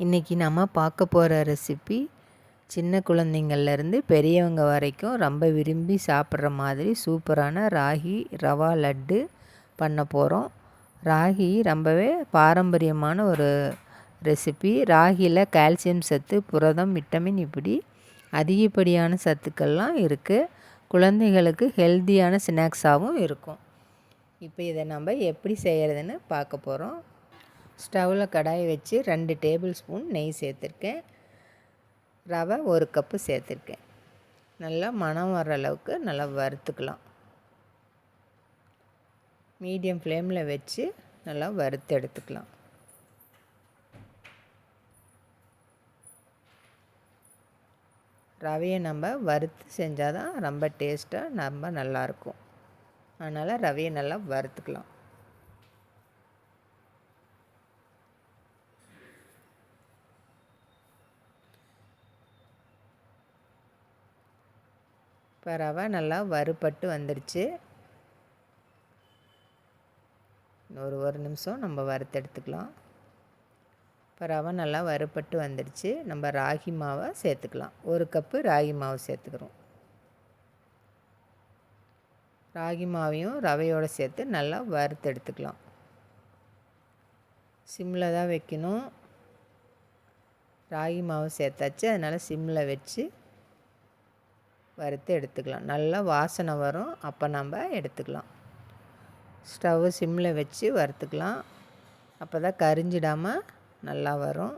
இன்றைக்கி நம்ம பார்க்க போகிற ரெசிபி சின்ன குழந்தைங்கள்லேருந்து பெரியவங்க வரைக்கும் ரொம்ப விரும்பி சாப்பிட்ற மாதிரி சூப்பரான ராகி ரவா லட்டு பண்ண போகிறோம் ராகி ரொம்பவே பாரம்பரியமான ஒரு ரெசிபி ராகியில் கால்சியம் சத்து புரதம் விட்டமின் இப்படி அதிகப்படியான சத்துக்கள்லாம் இருக்குது குழந்தைகளுக்கு ஹெல்த்தியான ஸ்நாக்ஸாகவும் இருக்கும். இப்போ இதை நம்ம எப்படி செய்கிறதுன்னு பார்க்க போகிறோம் ஸ்டவ்வில் கடாயை வச்சு ரெண்டு டேபிள் ஸ்பூன் நெய் சேர்த்துருக்கேன். ரவை ஒரு கப்பு சேர்த்துருக்கேன். நல்லா மனம் வர்ற அளவுக்கு நல்லா வறுத்துக்கலாம். மீடியம் ஃப்ளேமில் வச்சு நல்லா வறுத்து எடுத்துக்கலாம். ரவையை நம்ம வறுத்து செஞ்சால் தான் ரொம்ப டேஸ்ட்டாக ரொம்ப நல்லாயிருக்கும் அதனால் ரவையை நல்லா வறுத்துக்கலாம். இப்போ ரவை நல்லா வறுபட்டு வந்துடுச்சு ஒரு ஒரு நிமிஷம் நம்ம வறுத்து எடுத்துக்கலாம். இப்போ ரவை நல்லா வறுபட்டு வந்துடுச்சு நம்ம ராகி மாவை சேர்த்துக்கலாம். ஒரு கப்பு ராகி மாவு சேர்த்துக்கிறோம். ராகி மாவையும் ரவையோடு சேர்த்து நல்லா வறுத்து எடுத்துக்கலாம். சிம்மில் தான் வைக்கணும். ராகி மாவு சேர்த்தாச்சு. அதனால் சிம்மில் வச்சு வறுத்து எடுத்துக்கலாம். நல்லா வாசனை வரும். அப்போ நம்ம எடுத்துக்கலாம். ஸ்டவ்வு சிம்மில் வச்சு வறுத்துக்கலாம். அப்போ தான் கரிஞ்சிடாமல் நல்லா வரும்.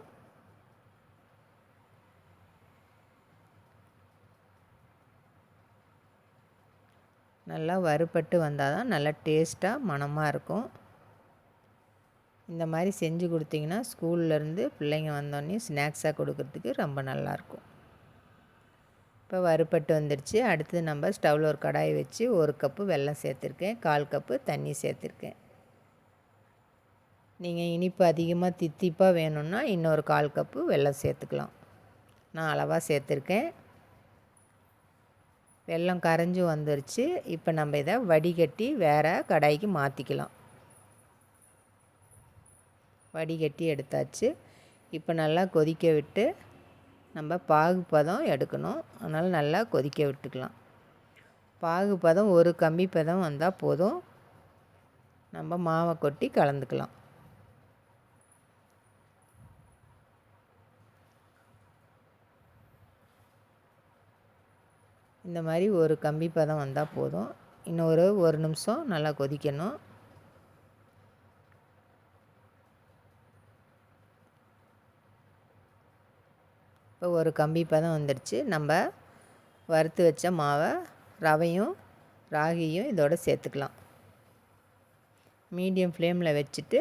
நல்லா வறுபட்டு வந்தால் தான் நல்லா டேஸ்ட்டாக மணமாக இருக்கும். இந்த மாதிரி செஞ்சு கொடுத்தீங்கன்னா ஸ்கூல்லேருந்து பிள்ளைங்க வந்தோடனே ஸ்நாக்ஸாக கொடுக்கறதுக்கு ரொம்ப நல்லாயிருக்கும் இப்போ வறுபட்டு வந்துடுச்சு அடுத்து நம்ம ஸ்டவ்வில் ஒரு கடாயை வச்சு ஒரு கப்பு வெல்லம் சேர்த்துருக்கேன். கால் கப்பு தண்ணி சேர்த்துருக்கேன். நீங்கள் இனிப்பு அதிகமாக தித்திப்பாக வேணும்னா இன்னொரு கால் கப்பு வெல்லம் சேர்த்துக்கலாம். நான் அளவாக சேர்த்துருக்கேன். வெல்லம் கரைஞ்சி வந்துருச்சு. இப்போ நம்ம இதை வடிகட்டி வேறு கடாய்க்கு மாற்றிக்கலாம் வடிகட்டி எடுத்தாச்சு. இப்போ நல்லா கொதிக்க விட்டு நம்ம பாகுப்பதம் எடுக்கணும். அதனால் நல்லா கொதிக்க விட்டுக்கலாம். பாகுப்பதம் ஒரு கம்பி பதம் வந்தால் போதும். நம்ம மாவை கொட்டி கலந்துக்கலாம். இந்த மாதிரி ஒரு கம்பி பதம் வந்தால் போதும். இன்னொரு ஒரு நிமிஷம் நல்லா கொதிக்கணும். இப்போ ஒரு கம்பி பதம் வந்துடுச்சு. நம்ம வறுத்து வச்ச மாவை ரவையும் ராகியும் இதோடு சேர்த்துக்கலாம். மீடியம் ஃப்ளேமில் வச்சுட்டு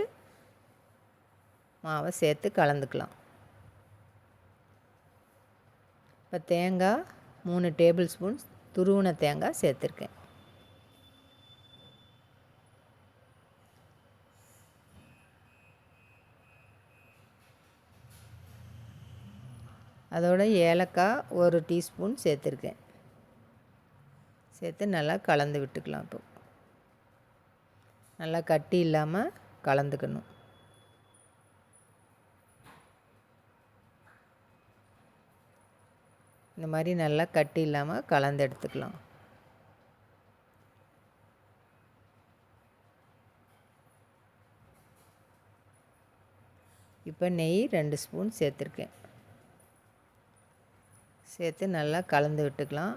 மாவை சேர்த்து கலந்துக்கலாம். இப்போ தேங்காய் மூணு டேபிள் ஸ்பூன் துருவின தேங்காய் சேர்த்துருக்கேன். அதோட ஏலக்காய் ஒரு டீஸ்பூன் சேர்த்துருக்கேன். சேர்த்து நல்லா கலந்து விட்டுக்கலாம் இப்போ. நல்லா கட்டி இல்லாமல் கலந்துக்கணும். இந்த மாதிரி நல்லா கட்டி இல்லாமல் கலந்து எடுத்துக்கலாம். இப்போ நெய் ரெண்டு ஸ்பூன் சேர்த்துருக்கேன். சேர்த்து நல்லா கலந்து விட்டுக்கலாம்.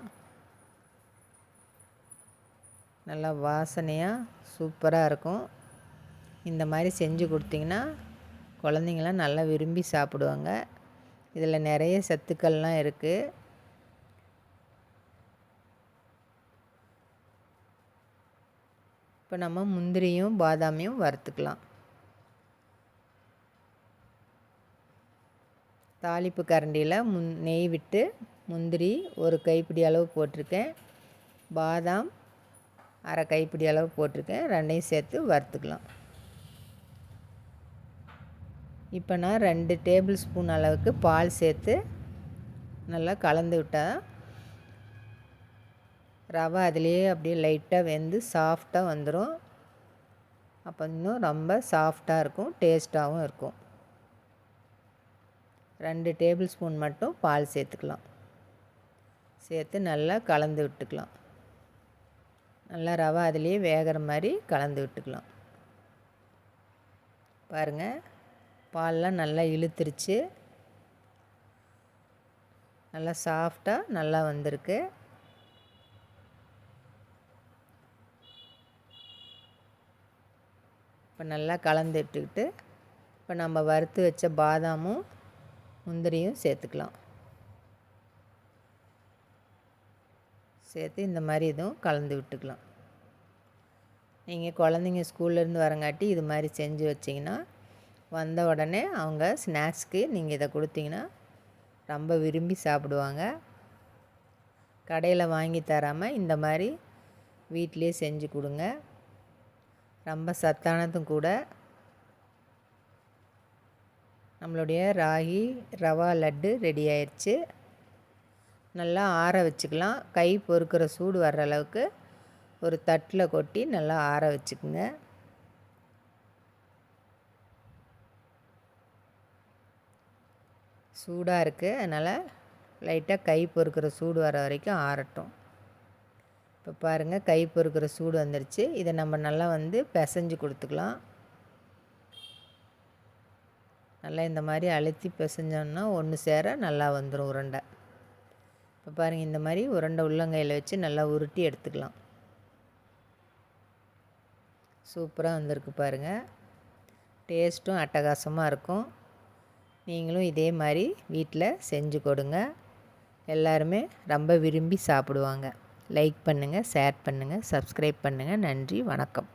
நல்லா வாசனையாக சூப்பராக இருக்கும். இந்த மாதிரி செஞ்சு கொடுத்திங்கன்னா குழந்தைங்களாம் நல்லா விரும்பி சாப்பிடுவாங்க. இதில் நிறைய சத்துக்கள்லாம் இருக்குது இப்போ நம்ம முந்திரியும் பாதாமியும் வறுத்துக்கலாம். தாளிப்பு கரண்டியில் முன் நெய் விட்டு முந்திரி ஒரு கைப்பிடி அளவு போட்டிருக்கேன். பாதாம் அரை கைப்பிடி அளவு போட்டிருக்கேன். ரெண்டையும் சேர்த்து வறுத்துக்கலாம். இப்போ நான் ரெண்டு டேபிள் ஸ்பூன் அளவுக்கு பால் சேர்த்து நல்லா கலந்து விட்டால் ரவை அதுலேயே அப்படியே லைட்டாக வெந்து சாஃப்டாக வந்துடும் அப்போ இன்னும் ரொம்ப சாஃப்டாக இருக்கும் டேஸ்ட்டாகவும் இருக்கும். ரெண்டு டேபிள் ஸ்பூன் மட்டும் பால் சேர்த்துக்கலாம். சேர்த்து நல்லா கலந்து விட்டுக்கலாம். நல்லா ரவை அதுலேயே வேகிற மாதிரி கலந்து விட்டுக்கலாம். பாருங்கள் பால்லாம் நல்லா இழுத்துருச்சு. நல்லா சாஃப்டாக நல்லா வந்திருக்கு. இப்போ நல்லா கலந்து விட்டுக்கிட்டு இப்போ நம்ம வறுத்து வச்ச பாதாமும் முந்திரியும் சேர்த்துக்கலாம். சேர்த்து இந்த மாதிரி இதுவும் கலந்து விட்டுக்கலாம். நீங்கள் குழந்தைங்க ஸ்கூல்லேருந்து வரங்காட்டி இது மாதிரி செஞ்சு வச்சிங்கன்னா வந்த உடனே அவங்க ஸ்நாக்ஸ்க்கு நீங்கள் இதை கொடுத்தீங்கன்னா ரொம்ப விரும்பி சாப்பிடுவாங்க. கடையில் வாங்கி தராமல் இந்த மாதிரி வீட்டிலே செஞ்சு கொடுங்க. ரொம்ப சத்தானதும் கூட. நம்மளுடைய ராகி ரவா லட்டு ரெடி ஆயிடுச்சு நல்லா ஆற வச்சுக்கலாம். கை பொறுக்கிற சூடு வர்ற அளவுக்கு ஒரு தட்டில் கொட்டி நல்லா ஆற வச்சுக்குங்க. சூடாக இருக்குது அதனால் லைட்டாக கை பொறுக்கிற சூடு வர வரைக்கும் ஆறட்டும். இப்போ பாருங்கள் கை பொறுக்கிற சூடு வந்துருச்சு. இதை நம்ம நல்லா வந்து பிசைஞ்சு கொடுத்துக்கலாம். நல்லா இந்த மாதிரி அழுத்தி பிசைஞ்சோன்னா ஒன்று சேர நல்லா வந்துடும் உருண்டை. இப்போ பாருங்கள் இந்த மாதிரி உருண்டை உள்ளங்கையில் வச்சு நல்லா உருட்டி எடுத்துக்கலாம். சூப்பராக வந்திருக்கு பாருங்கள் டேஸ்ட்டும் அட்டகாசமாக இருக்கும். நீங்களும் இதே மாதிரி வீட்டில் செஞ்சு கொடுங்க. எல்லாருமே ரொம்ப விரும்பி சாப்பிடுவாங்க. லைக் பண்ணுங்கள் ஷேர் பண்ணுங்கள் சப்ஸ்கிரைப் பண்ணுங்கள் நன்றி வணக்கம்.